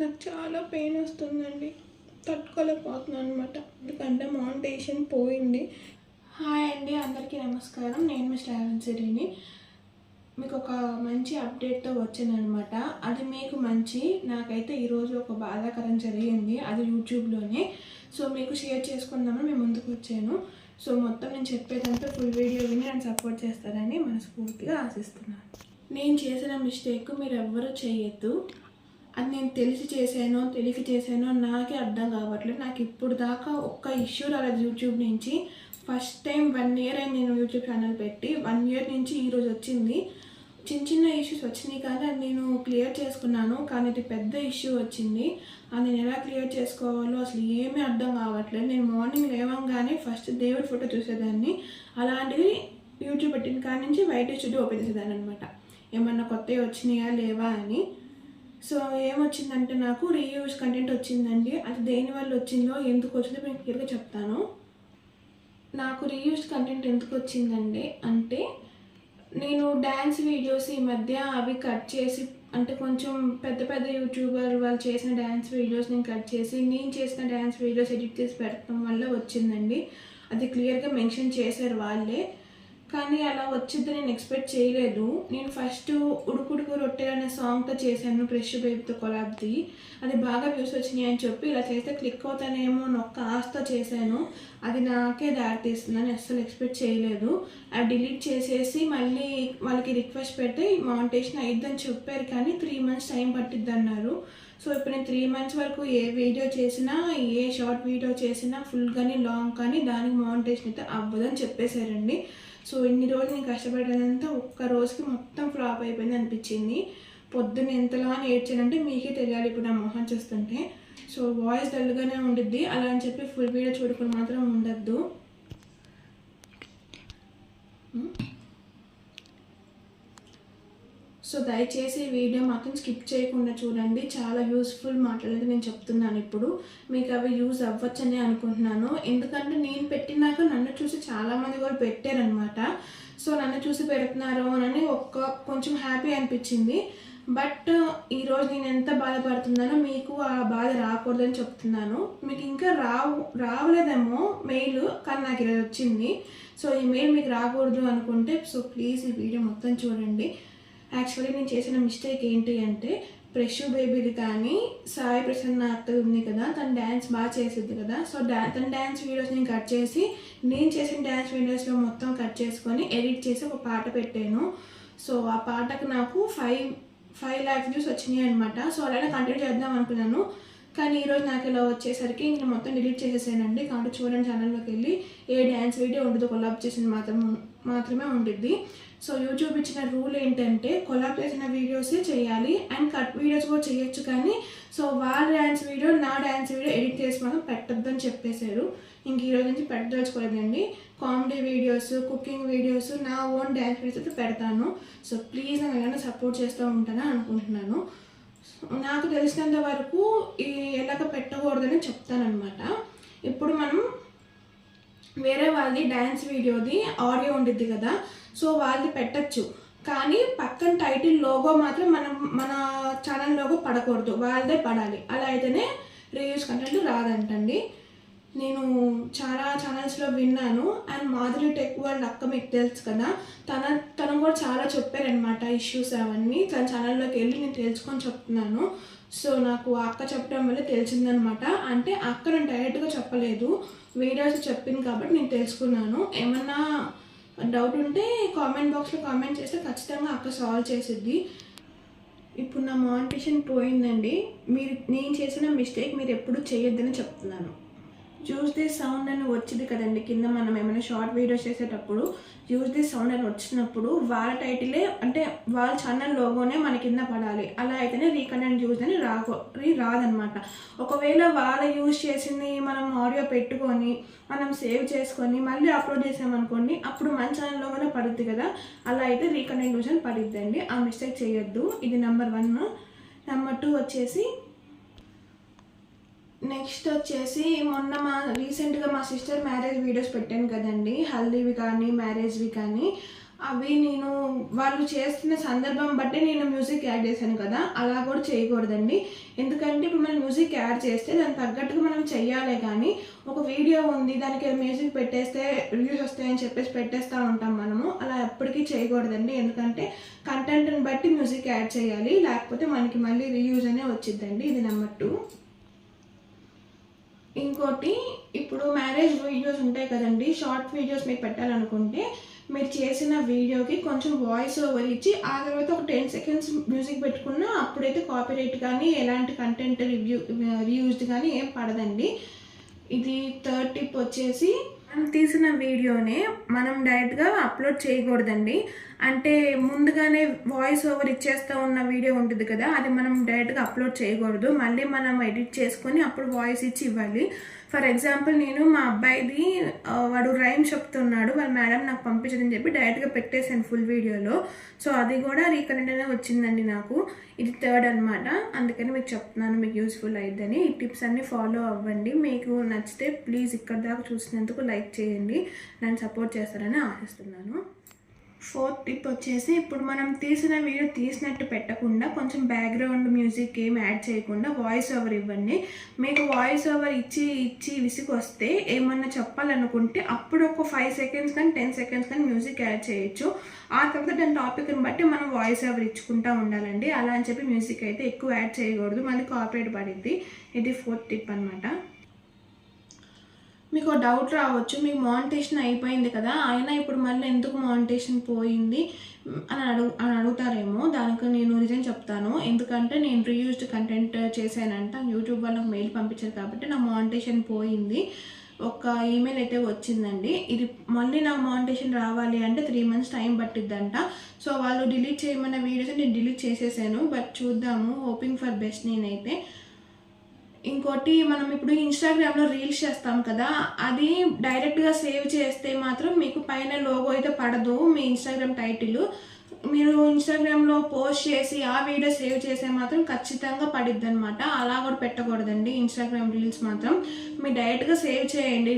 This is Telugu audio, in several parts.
నాకు చాలా పెయిన్ వస్తుందండి. తట్టుకోలేకపోతున్నాను అనమాట ఎందుకంటే మౌంటేషన్ పోయింది. హాయ్ అండి అందరికీ నమస్కారం. నేను మీ శ్రావణ్ సిరిని. మీకు ఒక మంచి అప్డేట్తో వచ్చానమాట అది మీకు మంచి నాకైతే ఈరోజు ఒక బాధాకరం జరిగింది అది యూట్యూబ్లోనే. సో మీకు షేర్ చేసుకుందామని మేము ముందుకు వచ్చాను. సో మొత్తం నేను చెప్పేదంతా ఫుల్ వీడియో విని నన్ను సపోర్ట్ చేస్తారని మనస్ఫూర్తిగా ఆశిస్తున్నాను. నేను చేసిన మిస్టేక్ మీరు ఎవ్వరూ చేయొద్దు. అది నేను తెలిసి చేశానో తెలియక చేశానో నాకే అర్థం కావట్లేదు. నాకు ఇప్పుడు దాకా ఒక్క ఇష్యూ రాలేదు యూట్యూబ్ నుంచి. ఫస్ట్ టైం వన్ ఇయర్ అయింది నేను యూట్యూబ్ ఛానల్ పెట్టి. వన్ ఇయర్ నుంచి ఈరోజు వచ్చింది. చిన్న చిన్న ఇష్యూస్ వచ్చినాయి కానీ అది నేను క్లియర్ చేసుకున్నాను. కానీ ఇది పెద్ద ఇష్యూ వచ్చింది. అది నేను ఎలా క్లియర్ చేసుకోవాలో అసలు ఏమీ అర్థం కావట్లేదు. నేను మార్నింగ్ లేవంగానే ఫస్ట్ దేవుడి ఫోటో చూసేదాన్ని. అలాంటివి యూట్యూబ్ పెట్టిన కాడి నుంచి వైట్ స్టూడియో ఓపెన్ చేసేదాన్ని అనమాట ఏమన్నా కొత్తవి వచ్చినాయా లేవా అని. సో ఏమొచ్చిందంటే నాకు రీయూజ్ కంటెంట్ వచ్చిందండి. అది దేని వల్ల వచ్చిందో ఎందుకు వచ్చిందో నేను క్లియర్గా చెప్తాను. నాకు రీయూజ్ కంటెంట్ ఎందుకు వచ్చిందండి అంటే నేను డ్యాన్స్ వీడియోస్ ఈ మధ్య అవి కట్ చేసి అంటే కొంచెం పెద్ద పెద్ద యూట్యూబర్ వాళ్ళు చేసిన డ్యాన్స్ వీడియోస్ నేను కట్ చేసి నేను చేసిన డ్యాన్స్ వీడియోస్ ఎడిట్ చేసి పెట్టడం వల్ల వచ్చిందండి. అది క్లియర్గా మెన్షన్ చేశారు వాళ్ళే. కానీ అలా వచ్చింది నేను ఎక్స్పెక్ట్ చేయలేదు. నేను ఫస్ట్ ఉడుకుడుకు రొట్టె అనే సాంగ్తో చేశాను ఫ్రెష్ బేబీతో కొలాబ్ది అది బాగా వ్యూస్ వచ్చినాయి అని చెప్పి ఇలా చేస్తే క్లిక్ అవుతానేమో అని ఒక్క ఆశతో చేశాను. అది నాకే దారి తీస్తుందని అస్సలు ఎక్స్పెక్ట్ చేయలేదు. అది డిలీట్ చేసేసి మళ్ళీ వాళ్ళకి రిక్వెస్ట్ పెడితే మౌంటేషన్ అయిద్దని చెప్పారు కానీ త్రీ మంత్స్ టైం పట్టిద్ది అన్నారు. సో ఇప్పుడు నేను త్రీ మంత్స్ వరకు ఏ వీడియో చేసినా ఏ షార్ట్ వీడియో చేసినా ఫుల్ కానీ లాంగ్ కానీ దానికి మౌంటేషన్ అయితే అవ్వదని చెప్పేశారండి. సో ఇన్ని రోజులు నేను కష్టపడేదంతా ఒక్క రోజుకి మొత్తం ఫ్లాప్ అయిపోయింది అనిపించింది. పొద్దున్న ఎంతలా అని ఏడ్చానంటే మీకే తెలియాలి ఇప్పుడు నా మొహం చూస్తుంటే. సో వాయిస్ డల్గానే ఉండిద్ది. అలా అని చెప్పి ఫుల్ వీడియో చూడుకుని మాత్రం ఉండద్దు. సో దయచేసి వీడియో మాత్రం స్కిప్ చేయకుండా చూడండి. చాలా యూస్ఫుల్ మాటలు నేను చెప్తున్నాను ఇప్పుడు. మీకు అవి యూజ్ అవ్వచ్చని అనుకుంటున్నాను. ఎందుకంటే నేను పెట్టినాక నన్ను చూసి చాలామంది కూడా పెట్టారనమాట సో నన్ను చూసి పెడుతున్నారు అని ఒక్క కొంచెం హ్యాపీ అనిపించింది. బట్ ఈరోజు నేను ఎంత బాధపడుతున్నానో మీకు ఆ బాధ రాకూడదని చెప్తున్నాను. మీకు ఇంకా రావు రావలేదేమో మెయిల్ కానీ నాకు ఈరోజు వచ్చింది. సో ఈ మెయిల్ మీకు రాకూడదు అనుకుంటే సో ప్లీజ్ ఈ వీడియో మొత్తం చూడండి. యాక్చువల్లీ నేను చేసిన మిస్టేక్ ఏంటి అంటే ప్రెషు బేబీది కానీ సాయి ప్రసన్న అక్క ఉంది కదా తను డ్యాన్స్ బాగా చేసిద్ది కదా. సో డా తన డ్యాన్స్ వీడియోస్ నేను కట్ చేసి నేను చేసిన డ్యాన్స్ వీడియోస్లో మొత్తం కట్ చేసుకొని ఎడిట్ చేసి ఒక పాట పెట్టాను. సో ఆ పాటకు నాకు ఫైవ్ ఫైవ్ ల్యాక్స్ వ్యూస్ వచ్చినాయి అనమాట సో అలానే కంటిన్యూ చేద్దాం అనుకున్నాను. కానీ ఈరోజు నాకు ఇలా వచ్చేసరికి నేను మొత్తం డిలీట్ చేసేసానండి. కాబట్టి చూడండి ఛానల్లోకి వెళ్ళి ఏ డ్యాన్స్ వీడియో ఉండదు కొలాబ్ చేసిన మాత్రం మాత్రమే ఉంటుంది సో యూట్యూబ్ ఇచ్చిన రూల్ ఏంటంటే కొలాబ్ చేసిన వీడియోసే చేయాలి అండ్ కట్ వీడియోస్ కూడా చేయొచ్చు కానీ సో వాళ్ళ డ్యాన్స్ వీడియో నా డ్యాన్స్ వీడియో ఎడిట్ చేసి మనం పెట్టొద్దని చెప్పేశారు. ఇంక ఈరోజు నుంచి పెట్టదలుచుకోలేదండి. కామెడీ వీడియోస్ కుకింగ్ వీడియోస్ నా ఓన్ డ్యాన్స్ వీడియోస్ అయితే పెడతాను. సో ప్లీజ్ నేను ఏమైనా సపోర్ట్ చేస్తూ ఉంటానని అనుకుంటున్నాను. నాకు తెలిసినంత వరకు ఈ ఎలాగ పెట్టకూడదని చెప్తానమాట ఇప్పుడు మనం వేరే వాళ్ళది డ్యాన్స్ వీడియోది ఆడియో ఉండిద్ది కదా సో వాళ్ళది పెట్టచ్చు. కానీ పక్కన టైటిల్ లోగో మాత్రం మనం మన ఛానల్ లోగో పడకూడదు వాళ్ళదే పడాలి. అలా అయితేనే రివ్యూస్ కంటెంట్ రాదంటండి. నేను చాలా ఛానల్స్లో విన్నాను. అండ్ మాధురి టెక్ వరల్డ్ అక్క మీకు తెలుసు కదా. తన తను కూడా చాలా చెప్పారనమాట ఇష్యూస్ అవన్నీ. తన ఛానల్లోకి వెళ్ళి నేను తెలుసుకొని చెప్తున్నాను. సో నాకు ఆ అక్క చెప్పడం వల్ల తెలిసిందనమాట అంటే అక్క నేను డైరెక్ట్గా చెప్పలేదు. వీడియోస్ చెప్పింది కాబట్టి నేను తెలుసుకున్నాను. ఏమన్నా డౌట్ ఉంటే కామెంట్ బాక్స్లో కామెంట్ చేస్తే ఖచ్చితంగా అక్క సాల్వ్ చేసిద్ది. ఇప్పుడు నా మానిటేషన్ పోయిందండి. మీరు నేను చేసిన మిస్టేక్ మీరు ఎప్పుడు చేయొద్దని చెప్తున్నాను. యూజ్ సౌండ్ అని వచ్చింది కదండి. కింద మనం ఏమైనా షార్ట్ వీడియోస్ చేసేటప్పుడు యూజ్ సౌండ్ అని వచ్చినప్పుడు వాళ్ళ టైటిలే అంటే వాళ్ళ ఛానల్ లోగోనే మన కింద పడాలి. అలా అయితేనే రీకనెక్ట్ యూజ్ అని రాకో రాదనమాట. ఒకవేళ వాళ్ళ యూజ్ చేసింది మనం ఆడియో పెట్టుకొని మనం సేవ్ చేసుకొని మళ్ళీ అప్లోడ్ చేసామనుకోండి అప్పుడు మన ఛానల్ పడుద్ది కదా. అలా అయితే రీకనెక్ట్ యూజ్ అని పడిద్దండి. ఆ మిస్టేక్ చేయొద్దు. ఇది నెంబర్ వన్ నెంబర్ టూ వచ్చేసి నెక్స్ట్ వచ్చేసి మొన్న మా రీసెంట్గా మా సిస్టర్ మ్యారేజ్ వీడియోస్ పెట్టాను కదండి. హల్దీవి కానీ మ్యారేజ్వి కానీ అవి నేను వాళ్ళు చేస్తున్న సందర్భం బట్టి నేను మ్యూజిక్ యాడ్ చేశాను కదా. అలా కూడా చేయకూడదండి. ఎందుకంటే ఇప్పుడు మనం మ్యూజిక్ యాడ్ చేస్తే దానికి తగ్గట్టుగా మనం చెయ్యాలి కానీ ఒక వీడియో ఉంది దానికి మ్యూజిక్ పెట్టేస్తే రివ్యూస్ వస్తాయని చెప్పేసి పెట్టేస్తూ ఉంటాం మనము. అలా ఎప్పటికీ చేయకూడదండి. ఎందుకంటే కంటెంట్ని బట్టి మ్యూజిక్ యాడ్ చేయాలి. లేకపోతే మనకి మళ్ళీ రివ్యూస్ అనే వచ్చిందండి ఇది నెంబర్ టూ. ఇంకోటి ఇప్పుడు మ్యారేజ్ వీడియోస్ ఉంటాయి కదండి షార్ట్ వీడియోస్ మీరు పెట్టాలనుకుంటే మీరు చేసిన వీడియోకి కొంచెం వాయిస్ ఓవర్ ఇచ్చి ఆ తర్వాత ఒక టెన్ సెకండ్స్ మ్యూజిక్ పెట్టుకున్నా అప్పుడైతే కాపీరైట్ కానీ ఎలాంటి కంటెంట్ రివ్యూ రీయూజ్డ్ కానీ ఏం పడదండి. ఇది థర్డ్ టిప్ వచ్చేసి మనం తీసిన వీడియోనే మనం డైరెక్ట్గా అప్లోడ్ చేయకూడదండి. అంటే ముందుగానే వాయిస్ ఓవర్ ఇచ్చేస్తూ ఉన్న వీడియో ఉంటుంది కదా అది మనం డైరెక్ట్గా అప్లోడ్ చేయకూడదు. మళ్ళీ మనం ఎడిట్ చేసుకొని అప్పుడు వాయిస్ ఇచ్చి ఇవ్వాలి. ఫర్ ఎగ్జాంపుల్ నేను మా అబ్బాయిది వాడు రైమ్ చెప్తున్నాడు వాళ్ళ మేడం నాకు పంపించదని చెప్పి డైరెక్ట్గా పెట్టేశాను ఫుల్ వీడియోలో. సో అది కూడా రీకనెక్ట్ వచ్చిందండి నాకు. ఇది థర్డ్ అనమాట అందుకని మీకు చెప్తున్నాను మీకు యూస్ఫుల్ అయిద్దని. ఈ టిప్స్ అన్నీ ఫాలో అవ్వండి. మీకు నచ్చితే ప్లీజ్ ఇక్కడ దాకా చూసినందుకు లైక్ చేయండి. నన్ను సపోర్ట్ చేస్తారని ఆశిస్తున్నాను. ఫోర్త్ టిప్ వచ్చేసి ఇప్పుడు మనం తీసిన వీడియో తీసినట్టు పెట్టకుండా కొంచెం బ్యాక్గ్రౌండ్ మ్యూజిక్ ఏం యాడ్ చేయకుండా వాయిస్ ఓవర్ ఇవ్వండి. మీకు వాయిస్ ఓవర్ ఇచ్చి ఇచ్చి విసిగొస్తే ఏమన్నా చెప్పాలనుకుంటే అప్పుడు ఒక ఫైవ్ సెకండ్స్ కానీ టెన్ సెకండ్స్ కానీ మ్యూజిక్ యాడ్ చేయొచ్చు. ఆ తర్వాత దాని టాపిక్ని బట్టి మనం వాయిస్ ఓవర్ ఇచ్చుకుంటూ ఉండాలండి. అలా అని చెప్పి మ్యూజిక్ అయితే ఎక్కువ యాడ్ చేయకూడదు. మళ్ళీ కాపరేట్ పడిద్ది. ఇది ఫోర్త్ టిప్ అనమాట మీకు డౌట్ రావచ్చు మీకు మానిటేషన్ అయిపోయింది కదా అయినా ఇప్పుడు మళ్ళీ ఎందుకు మానిటేషన్ పోయింది అని అడుగు అని అడుగుతారేమో దానికి నేను రీజన్ చెప్తాను. ఎందుకంటే నేను రీయూజ్డ్ కంటెంట్ చేశానంట యూట్యూబ్ వాళ్ళకి మెయిల్ పంపించారు కాబట్టి నా మానిటేషన్ పోయింది. ఒక ఈమెయిల్ అయితే వచ్చిందండి. ఇది మళ్ళీ నాకు మానిటేషన్ రావాలి అంటే త్రీ మంత్స్ టైం పట్టిద్దంట. సో వాళ్ళు డిలీట్ చేయమన్న వీడియోస్ నేను డిలీట్ చేసేసాను బట్ చూద్దాము హోపింగ్ ఫర్ బెస్ట్ నేనైతే. ఇంకోటి మనం ఇప్పుడు ఇన్స్టాగ్రామ్లో రీల్స్ చేస్తాం కదా అది డైరెక్ట్గా సేవ్ చేస్తే మాత్రం మీకు పైన లోగో అయితే పడదు మీ ఇన్స్టాగ్రామ్ టైటిల్ మీరు ఇన్స్టాగ్రామ్లో పోస్ట్ చేసి ఆ వీడియో సేవ్ చేస్తే మాత్రం ఖచ్చితంగా పడిద్ది అనమాట అలా కూడా పెట్టకూడదండి ఇన్స్టాగ్రామ్ రీల్స్ మాత్రం. మీరు డైరెక్ట్గా సేవ్ చేయండి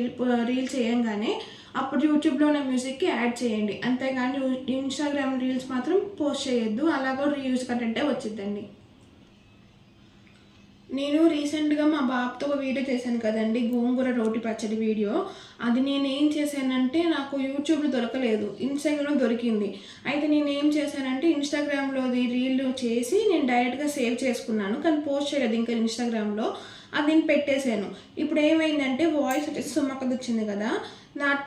రీల్ చేయంగానే అప్పుడు యూట్యూబ్లో ఉన్న మ్యూజిక్కి యాడ్ చేయండి. అంతేగాని ఇన్స్టాగ్రామ్ రీల్స్ మాత్రం పోస్ట్ చేయొద్దు. అలా కూడా రీయూజ్ కంటెంటే వచ్చిద్దండి. నేను రీసెంట్గా మా బాబుతో ఒక వీడియో చేశాను కదండి గోంగూర రోటి పచ్చడి వీడియో. అది నేను ఏం చేశానంటే నాకు యూట్యూబ్లో దొరకలేదు ఇన్స్టాగ్రామ్లో దొరికింది. అయితే నేను ఏం చేశానంటే ఇన్స్టాగ్రామ్లో రీల్ చేసి నేను డైరెక్ట్గా సేవ్ చేసుకున్నాను కానీ పోస్ట్ చేయలేదు ఇంకా ఇన్స్టాగ్రామ్లో. అది నేను పెట్టేశాను. ఇప్పుడు ఏమైందంటే వాయిస్ వచ్చేసి సుమ్మక్కది వచ్చింది కదా నా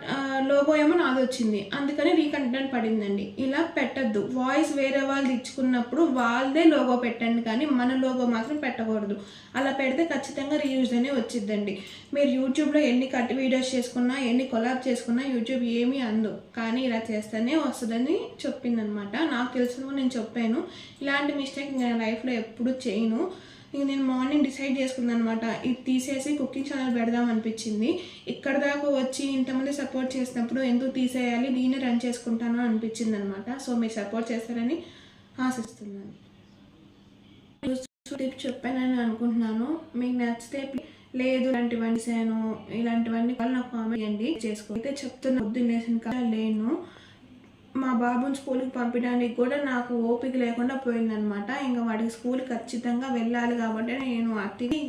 లోగో ఏమో నాది వచ్చింది. అందుకని రీకంటెంట్ పడిందండి. ఇలా పెట్టద్దు. వాయిస్ వేరే వాళ్ళు ఇచ్చుకున్నప్పుడు వాళ్ళదే లోగో పెట్టండి కానీ మన లోగో మాత్రం పెట్టకూడదు. అలా పెడితే ఖచ్చితంగా రీయూజ్ అనే వచ్చిద్దండి. మీరు యూట్యూబ్లో ఎన్ని కట్ వీడియోస్ చేసుకున్నా ఎన్ని కొలాబ్ చేసుకున్నా యూట్యూబ్ ఏమీ అందు. కానీ ఇలా చేస్తేనే వస్తుందని చెప్పిందనమాట. నాకు తెలిసిన నేను చెప్పాను. ఇలాంటి మిస్టేక్ నేను లైఫ్లో ఎప్పుడు చేయను. ఇంక నేను మార్నింగ్ డిసైడ్ చేసుకున్నాను అనమాట ఇది తీసేసి కుకింగ్ ఛానల్ పెడదాం అనిపించింది. ఇక్కడ దాకా వచ్చి ఇంతమంది సపోర్ట్ చేసినప్పుడు ఎందుకు తీసేయాలి? నేనే రన్ చేసుకుంటాను అనిపించింది అనమాట సో మీరు సపోర్ట్ చేస్తారని ఆశిస్తున్నాను. టిప్ చెప్పానని అనుకుంటున్నాను. మీకు నచ్చితే లేదు ఇలాంటివన్నీ చేశాను ఇలాంటివన్నీ వాళ్ళు నాకు కామెంట్ చేయండి. చేసుకో అయితే చెప్తున్నా పొద్దున్నేసిన కదా లేను. మా బాబుని స్కూల్కి పంపించడానికి కూడా నాకు ఓపిక లేకుండా పోయిందనమాట ఇంకా వాడికి స్కూల్ ఖచ్చితంగా వెళ్ళాలి కాబట్టి నేను అతికి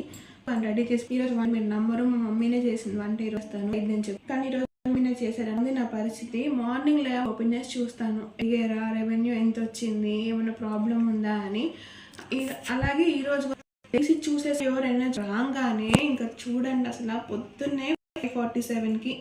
రెడీ చేసి ఈరోజు వన్ మీరు నంబరు మా మమ్మీనే చేసింది. వంట ఈరోజు వస్తాను. ఐదు నేను కానీ ఈరోజు మమ్మీనే చేశారన్నది నా పరిస్థితి. మార్నింగ్ లే ఓపెన్ చేసి చూస్తాను. అయ్యారా రెవెన్యూ ఎంత వచ్చింది? ఏమైనా ప్రాబ్లం ఉందా అని. అలాగే ఈరోజు వేసి చూసేసి ఎవరైనా రాగానే ఇంకా చూడండి అసలు పొద్దున్నే ఫైవ్ ఫార్టీ సెవెన్కి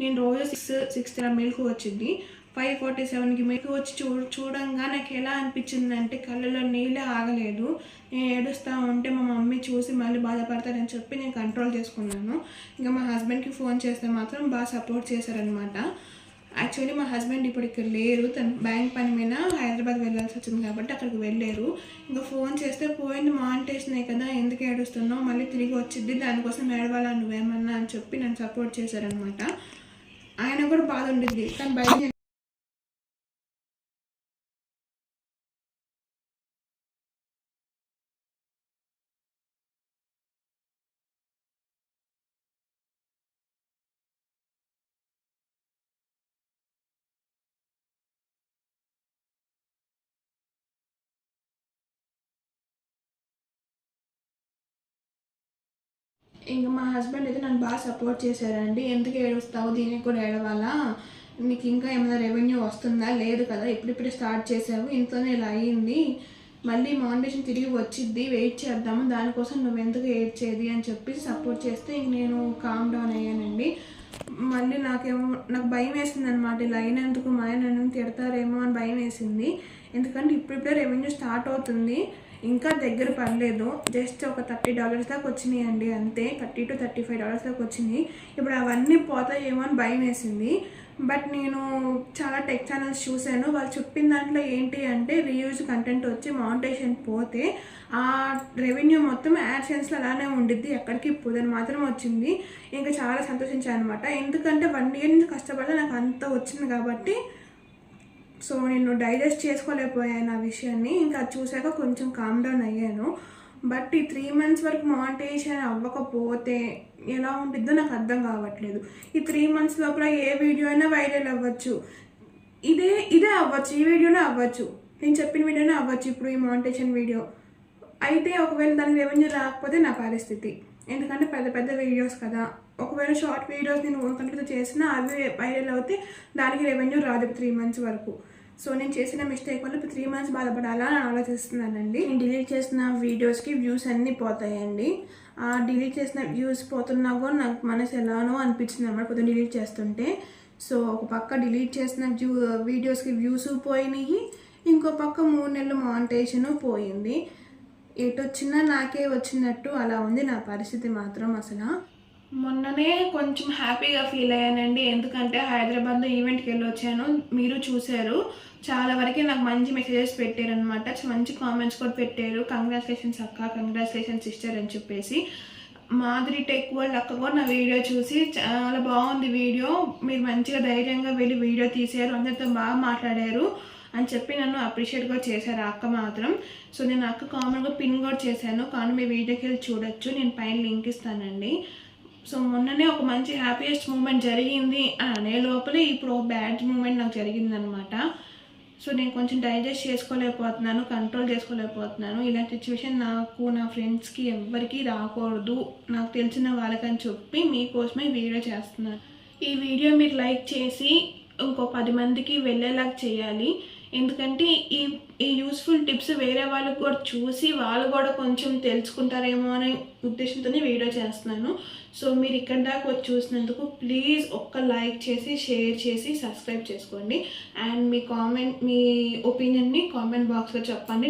నేను రోజు సిక్స్ సిక్స్ మిల్క్ వచ్చింది. ఫైవ్ ఫార్టీ సెవెన్కి మీకు వచ్చి చూ చూడంగా నాకు ఎలా అనిపించింది అంటే కళ్ళలో నీళ్ళే ఆగలేదు. నేను ఏడుస్తూ ఉంటే మా మమ్మీ చూసి మళ్ళీ బాధపడతారని చెప్పి నేను కంట్రోల్ చేసుకున్నాను. ఇంకా మా హస్బెండ్కి ఫోన్ చేస్తే మాత్రం బాగా సపోర్ట్ చేశారనమాట యాక్చువల్లీ మా హస్బెండ్ ఇప్పుడు ఇక్కడ లేరు. తను బ్యాంక్ పని మీద హైదరాబాద్ వెళ్ళాల్సి వచ్చింది కాబట్టి అక్కడికి వెళ్ళారు. ఇంకా ఫోన్ చేస్తే పోయింది మానిటేషనే కదా ఎందుకు ఏడుస్తున్నావు? మళ్ళీ తిరిగి వచ్చింది దానికోసం ఏడవాలా నువ్వేమన్నా అని చెప్పి నన్ను సపోర్ట్ చేశారనమాట ఆయన కూడా బాధ ఉండిద్ది కానీ బయట ఇంకా మా హస్బెండ్ అయితే నన్ను బాగా సపోర్ట్ చేశారండి. ఎందుకు ఏడుస్తావు? దీనికి కూడా ఏడవాలా? నీకు ఇంకా ఏమైనా రెవెన్యూ వస్తుందా? లేదు కదా ఇప్పుడిప్పుడే స్టార్ట్ చేసావు. ఇంట్లోనే ఇలా అయ్యింది మళ్ళీ మౌండేషన్ తిరిగి వచ్చిద్ది. వెయిట్ చేద్దాము. దానికోసం నువ్వు ఎందుకు ఏడ్చేది అని చెప్పి సపోర్ట్ చేస్తే ఇంక నేను కామ్ డౌన్ అయ్యానండి. మళ్ళీ నాకేమో నాకు భయం వేసింది అనమాట ఇలా అయినందుకు మా ఆయన నన్ను తిడతారేమో అని భయం వేసింది. ఎందుకంటే ఇప్పుడిప్పుడే రెవెన్యూ స్టార్ట్ అవుతుంది. ఇంకా దగ్గర పర్లేదు జస్ట్ ఒక థర్టీ డాలర్స్ దాకా వచ్చినాయి అండి అంతే. Thirty to thirty five dollars దాకా వచ్చినాయి ఇప్పుడు అవన్నీ పోతాయేమో అని భయం వేసింది. బట్ నేను చాలా టెక్ ఛానల్స్ చూశాను. వాళ్ళు చెప్పిన దాంట్లో ఏంటి అంటే రీయూజ్ కంటెంట్ వచ్చి మౌంటేషన్ పోతే ఆ రెవెన్యూ మొత్తం యాడ్సెన్స్లో అలానే ఉండిద్ది. ఎక్కడికి పోదని మాత్రం వచ్చింది. ఇంకా చాలా సంతోషించాను అనమాట ఎందుకంటే వన్ ఇయర్ నుంచి కష్టపడితే నాకు అంత వచ్చింది కాబట్టి సో నేను డైజెస్ట్ చేసుకోలేకపోయాను ఆ విషయాన్ని. ఇంకా అది చూసాక కొంచెం కామ్ డౌన్ అయ్యాను. బట్ ఈ త్రీ మంత్స్ వరకు మానిటైజేషన్ అవ్వకపోతే ఎలా ఉంటుందో నాకు అర్థం కావట్లేదు. ఈ త్రీ మంత్స్ లోపల ఏ వీడియో అయినా వైరల్ అవ్వచ్చు. ఇదే ఇదే అవ్వచ్చు. ఈ వీడియోనే అవ్వచ్చు. నేను చెప్పిన వీడియోనే అవ్వచ్చు ఇప్పుడు ఈ మానిటైజేషన్ వీడియో అయితే ఒకవేళ దానికి రెవెన్యూ రాకపోతే నా పరిస్థితి. ఎందుకంటే పెద్ద పెద్ద వీడియోస్ కదా. ఒకవేళ షార్ట్ వీడియోస్ నేను ఓన్ కంట్రీతో చేసినా అవి వైరల్ అవుతే దానికి రెవెన్యూ రాదు త్రీ మంత్స్ వరకు. సో నేను చేసిన మిస్టేక్ వల్ల త్రీ మంత్స్ బాధపడాలా అని ఆలోచిస్తున్నానండి. నేను డిలీట్ చేసిన వీడియోస్కి వ్యూస్ అన్నీ పోతాయండి. ఆ డిలీట్ చేసిన వ్యూస్ పోతున్నా కూడా నాకు మనసు ఎలానో అనిపించింది అన్నమాట పొద్దున్న డిలీట్ చేస్తుంటే. సో ఒక పక్క డిలీట్ చేసిన వ్యూ వీడియోస్కి వ్యూస్ పోయినాయి. ఇంకో పక్క మూడు నెలలు మానిటేషన్ పోయింది. ఎటు వచ్చినా నాకే వచ్చినట్టు అలా ఉంది నా పరిస్థితి మాత్రం అసలు. మొన్ననే కొంచెం హ్యాపీగా ఫీల్ అయ్యానండి. ఎందుకంటే హైదరాబాద్లో ఈవెంట్కి వెళ్ళి వచ్చాను మీరు చూశారు. చాలా వరకు నాకు మంచి మెసేజెస్ పెట్టారు అనమాట మంచి కామెంట్స్ కూడా పెట్టారు. కంగ్రాచులేషన్స్ అక్క కంగ్రాచులేషన్స్ సిస్టర్ అని చెప్పేసి. మాధురి టెక్ వరల్డ్ అక్క కూడా నా వీడియో చూసి చాలా బాగుంది వీడియో. మీరు మంచిగా ధైర్యంగా వెళ్ళి వీడియో తీసారు. అందరితో బాగా మాట్లాడారు. అని చెప్పి నన్ను అప్రిషియేట్ కూడా చేశారు అక్క మాత్రం. సో నేను అక్క కామన్గా పిన్ కూడా చేశాను. కానీ మీ వీడియోకి వెళ్ళి చూడొచ్చు. నేను పైన లింక్ ఇస్తానండి. సో మొన్ననే ఒక మంచి హ్యాపీయెస్ట్ మూమెంట్ జరిగింది అని అనే లోపలే ఇప్పుడు ఒక బ్యాడ్ మూమెంట్ నాకు జరిగిందనమాట సో నేను కొంచెం డైజెస్ట్ చేసుకోలేకపోతున్నాను కంట్రోల్ చేసుకోలేకపోతున్నాను. ఇలాంటి సిచ్యువేషన్ నాకు నా ఫ్రెండ్స్కి ఎవ్వరికీ రాకూడదు. నాకు తెలిసిన వాళ్ళకని చెప్పి మీకోసమే వీడియో చేస్తున్నాను ఈ వీడియో మీరు లైక్ చేసి ఇంకో పది మందికి వెళ్ళేలాగా చేయాలి. ఎందుకంటే ఈ ఈ యూస్ఫుల్ టిప్స్ వేరే వాళ్ళు కూడా చూసి వాళ్ళు కూడా కొంచెం తెలుసుకుంటారేమో అనే ఉద్దేశంతోనే వీడియో చేస్తున్నాను. సో మీరు ఇక్కడ దాకా వచ్చి చూసినందుకు ప్లీజ్ ఒక్క లైక్ చేసి షేర్ చేసి సబ్స్క్రైబ్ చేసుకోండి. అండ్ మీ కామెంట్ మీ ఒపీనియన్ని కామెంట్ బాక్స్లో చెప్పండి.